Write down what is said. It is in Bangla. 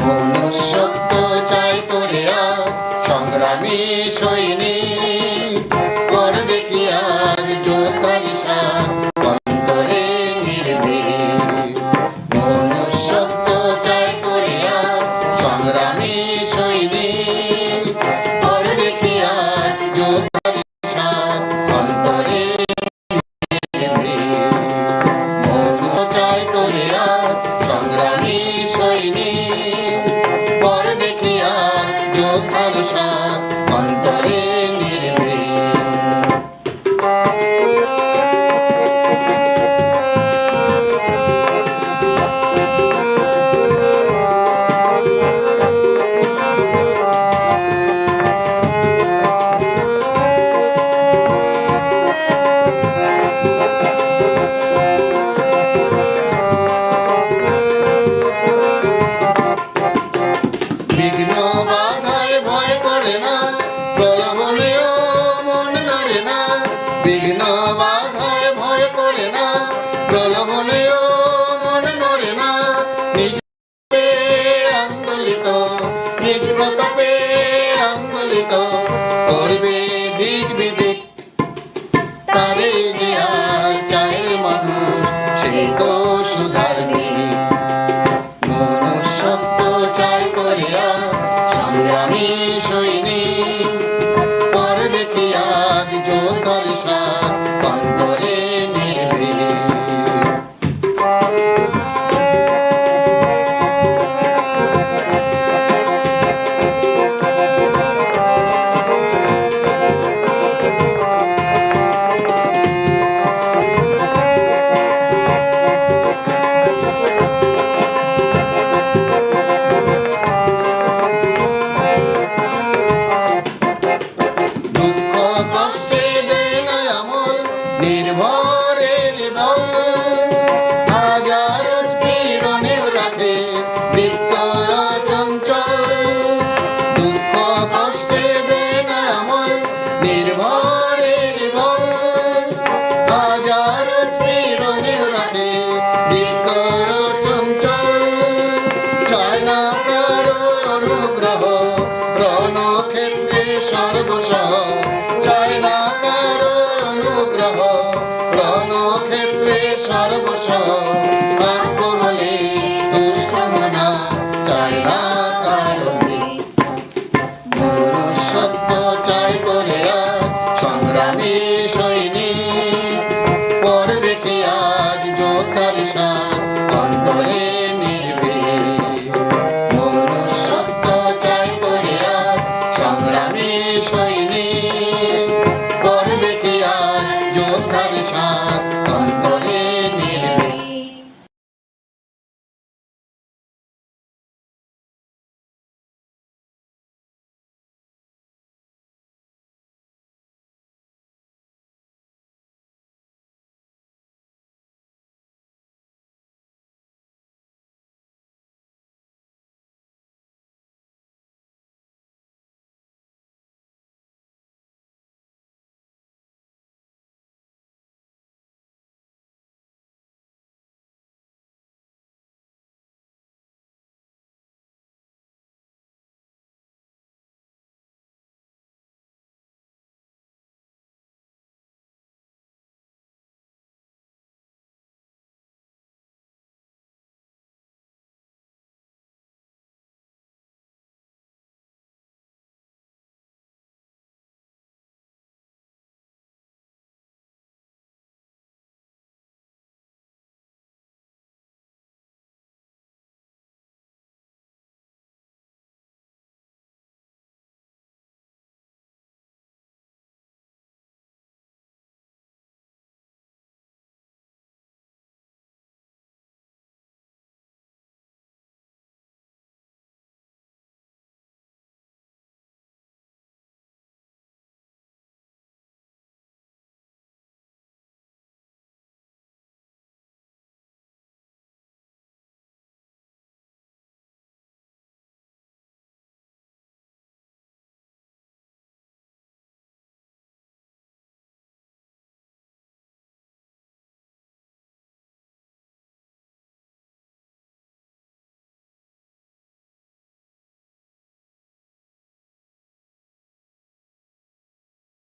মনুষ্যত্ব চাই তোরে আজ, সংগ্রামী সৈনিক। কর দেখি আজ জোতারি শ্বাস অন্তরে নির্ভীক। মনুষ্যত্ব চাই তোরে আজ, সংগ্রামী সৈনিক। কর দেখি আজ জোতারি শ্বাস অন্তরে নির্ভীক। মনু চাই তোরে আজ, সংগ্রামী সৈনিক। विघ्नवा ক্ষেত্রে সর্বস চাই না কারও অনুগ্রহ। রণক্ষেত্রে সর্বস আত্ম